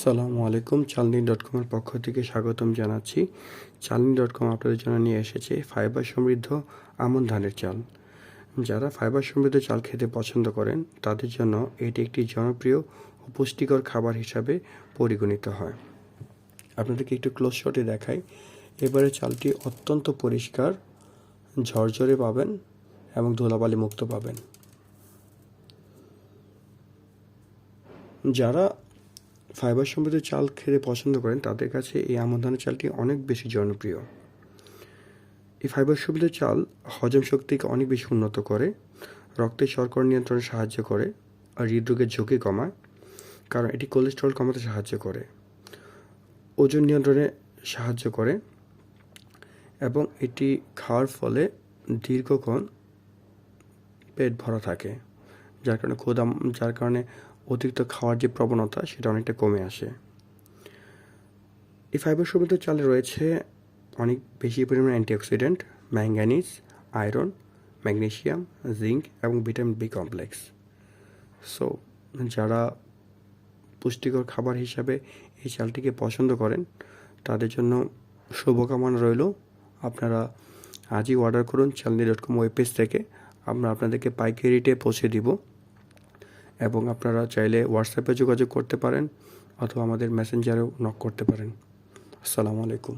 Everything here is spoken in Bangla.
আসসালামু আলাইকুম চালনি ডট কমের পক্ষ থেকে স্বাগতম জানাচ্ছি। চালনি ডট কম আপনাদের জন্য নিয়ে এসেছে ফাইবার সমৃদ্ধ আমন ধানের চাল। যারা ফাইবার সমৃদ্ধ চাল খেতে পছন্দ করেন, তাদের জন্য এটি একটি জনপ্রিয় ও পুষ্টিকর খাবার হিসাবে পরিগণিত হয়। আপনাদেরকে একটু ক্লোজ শটে দেখাই। এবারে চালটি অত্যন্ত পরিষ্কার, ঝরঝরে পাবেন এবং ধুলাবালি মুক্ত পাবেন। যারা ফাইবার সমৃদ্ধ চাল খেতে পছন্দ করেন, তাদের কাছে এই আমন ধানের চালটি অনেক বেশি জনপ্রিয়। এই ফাইবার সমৃদ্ধ চাল হজম শক্তিকে অনেক বেশি উন্নত করে রক্তের শর্করা নিয়ন্ত্রণে সাহায্য করে, আর হৃদরোগের ঝুঁকি কমায়, কারণ এটি কোলেস্টেরল কমাতে সাহায্য করে, ওজন নিয়ন্ত্রণে সাহায্য করে, এবং এটি খাওয়ার ফলে দীর্ঘক্ষণ পেট ভরা থাকে, যার কারণে ক্ষুদা যার কারণে অতিরিক্ত খাওয়ার যে প্রবণতা, সেটা অনেকটা কমে আসে। এই ফাইবার সমৃদ্ধ চালে রয়েছে অনেক বেশি পরিমাণে antioxidant manganese iron magnesium zinc এবং ভিটামিন বি কমপ্লেক্স সো যারা পুষ্টিকর খাবার হিসাবে এই চালটিকে পছন্দ করেন, তাদের জন্য শুভকামনা রইল। আপনারা আজই অর্ডার করুন চালনি ডট কম ওয়েব পেজ থেকে। আমরা আপনাদেরকে পাইকারি রেটে পৌঁছে দিব। এবং আপনারা চাইলে হোয়াটসঅ্যাপে যোগাযোগ করতে পারেন অথবা আমাদের মেসেঞ্জারেও নক করতে পারেন। আসসালামু আলাইকুম।